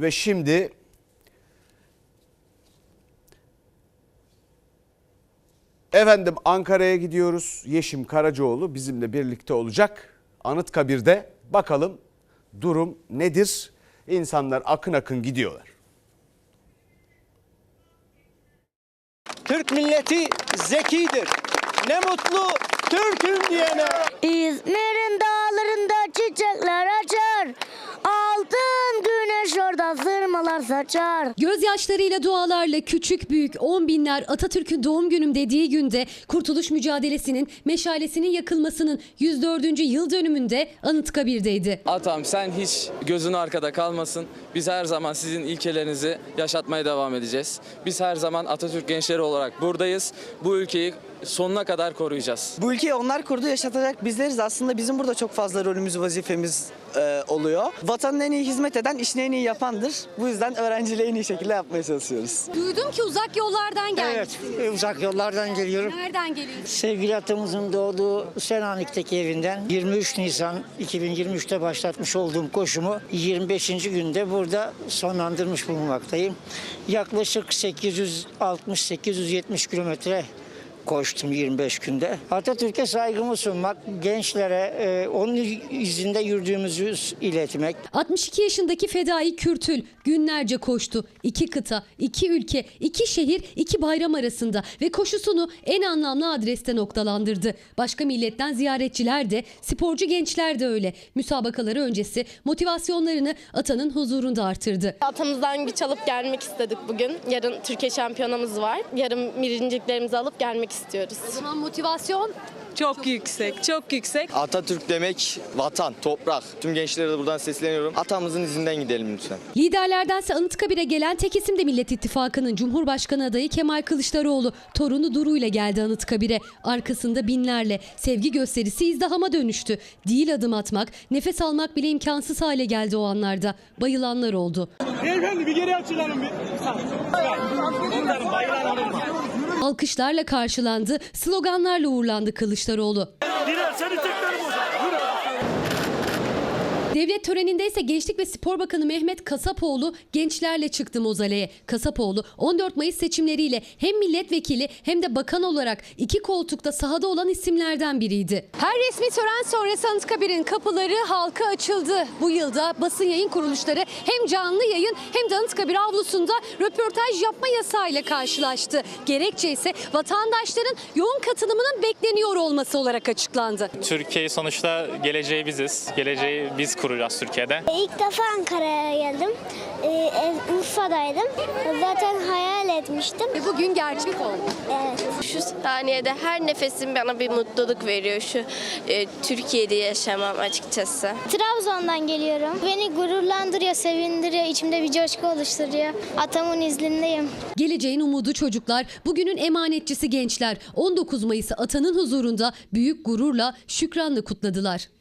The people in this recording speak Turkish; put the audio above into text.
Ve şimdi efendim Ankara'ya gidiyoruz. Yeşim Karacaoğlu bizimle birlikte olacak. Anıtkabir'de bakalım durum nedir? İnsanlar akın akın gidiyorlar. Türk milleti zekidir. Ne mutlu Türk'üm diyene. İzmir'in dağlarında sırmalar saçar. Gözyaşlarıyla dualarla küçük büyük on binler Atatürk'ün doğum günüm dediği günde kurtuluş mücadelesinin meşalesinin yakılmasının 104. yıl dönümünde Anıtkabir'deydi. Atam sen hiç gözün arkada kalmasın. Biz her zaman sizin ilkelerinizi yaşatmaya devam edeceğiz. Biz her zaman Atatürk gençleri olarak buradayız. Bu ülkeyi sonuna kadar koruyacağız. Bu ülkeyi onlar kurdu yaşatacak bizleriz. Aslında bizim burada çok fazla rolümüz, vazifemiz e, oluyor. Vatanın en iyi hizmet eden, işini en iyi yapandır. Bu yüzden öğrenciliği en iyi şekilde yapmaya çalışıyoruz. Duydum ki uzak yollardan Evet, uzak yollardan geliyorum. Nereden geliyorsun? Sevgili atamızın doğduğu Selanik'teki evinden 23 Nisan 2023'te başlatmış olduğum koşumu 25. günde burada sonlandırmış bulunmaktayım. Yaklaşık 860-870 kilometre koştum 25 günde. Atatürk'e saygımı sunmak, gençlere e, onun izinde yürüdüğümüzü iletmek, 62 yaşındaki Fedai Kürtül günlerce koştu. İki kıta, iki ülke, iki şehir, iki bayram arasında ve koşusunu en anlamlı adreste noktalandırdı. Başka milletten ziyaretçiler de, sporcu gençler de öyle. Müsabakaları öncesi motivasyonlarını atanın huzurunda artırdı. Atamızdan güç alıp gelmek istedik bugün. Yarın Türkiye şampiyonamız var. Yarın birinciliklerimizi alıp gelmek istiyoruz. O zaman motivasyon Çok yüksek, çok yüksek. Atatürk demek vatan, toprak. Tüm gençlere de buradan sesleniyorum. Atamızın izinden gidelim lütfen. Liderlerdense Anıtkabir'e gelen tek isim de Millet İttifakı'nın Cumhurbaşkanı adayı Kemal Kılıçdaroğlu. Torunu Duru ile geldi Anıtkabir'e. Arkasında binlerle sevgi gösterisi izdihama dönüştü. Değil adım atmak, nefes almak bile imkansız hale geldi o anlarda. Bayılanlar oldu. Beyefendi bir geri açılalım bir. Alkışlarla karşılandı, sloganlarla uğurlandı Kılıçdaroğlu. Kılıçdaroğlu. Dilersen iteklerim Devlet töreninde ise Gençlik ve Spor Bakanı Mehmet Kasapoğlu gençlerle çıktı mozaleye. Kasapoğlu 14 Mayıs seçimleriyle hem milletvekili hem de bakan olarak iki koltukta sahada olan isimlerden biriydi. Her resmi tören sonrası Anıtkabir'in kapıları halka açıldı. Bu yılda basın yayın kuruluşları hem canlı yayın hem de Anıtkabir avlusunda röportaj yapma yasağıyla karşılaştı. Gerekçe ise vatandaşların yoğun katılımının bekleniyor olması olarak açıklandı. Türkiye sonuçta geleceği biziz. Geleceği biz kuracağız Türkiye'de. İlk defa Ankara'ya geldim. Ee, Urfa'daydım. Zaten hayal etmiştim. Ve bugün gerçek oldu. Evet. Şu saniyede her nefesim bana bir mutluluk veriyor. Şu e, Türkiye'de yaşamam açıkçası. Trabzon'dan geliyorum. Beni gururlandırıyor, sevindiriyor, içimde bir coşku oluşturuyor. Atamın izlindeyim. Geleceğin umudu çocuklar, bugünün emanetçisi gençler 19 Mayıs'ı atanın huzurunda büyük gururla, şükranla kutladılar.